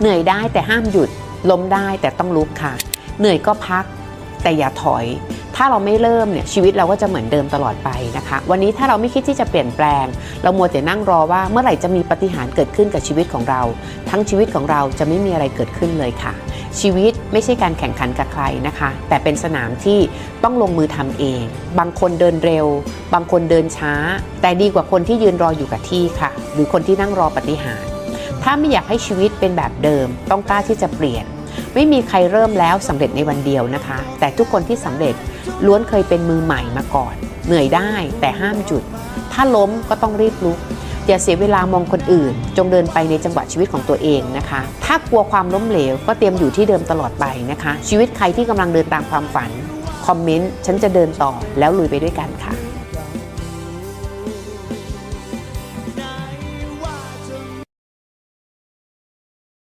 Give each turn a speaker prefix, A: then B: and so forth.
A: เหนื่อยได้แต่ห้ามหยุด ล้มได้แต่ต้องลุกค่ะ เหนื่อยก็พักแต่อย่าถอย ถ้าเราไม่เริ่มเนี่ยชีวิตเราก็จะเหมือนเดิมตลอดไปนะคะ วันนี้ถ้าเราไม่คิดที่จะเปลี่ยนแปลง เรามัวแต่นั่งรอว่าเมื่อไหร่จะมีปฏิหารเกิดขึ้นกับชีวิตของเรา ทั้งชีวิตของเราจะไม่มีอะไรเกิดขึ้นเลยค่ะ ชีวิตไม่ใช่การแข่งขันกับใครนะคะ แต่เป็นสนามที่ต้องลงมือทำเอง บางคนเดินเร็ว บางคนเดินช้า แต่ดีกว่าคนที่ยืนรออยู่กับที่ค่ะ หรือคนที่นั่งรอปฏิหาร ถ้าไม่อยากให้ชีวิตเป็นแบบเดิม ต้องกล้าที่จะเปลี่ยน ไม่มีใครเริ่มแล้วสำเร็จในวันเดียวนะคะ แต่ทุกคนที่สำเร็จล้วนเคยเป็นมือใหม่มาก่อน เหนื่อยได้แต่ห้ามหยุด ถ้าล้มก็ต้องรีบลุกอย่าเสียเวลามองคนอื่น จงเดินไปในจังหวะชีวิตของตัวเองนะคะ ถ้ากลัวความล้มเหลว ก็เตรียมอยู่ที่เดิมตลอดไปนะคะ ชีวิตใครที่กำลังเดินตามความฝัน คอมเมนต์ ฉันจะเดินต่อแล้วลุยไปด้วยกันค่ะ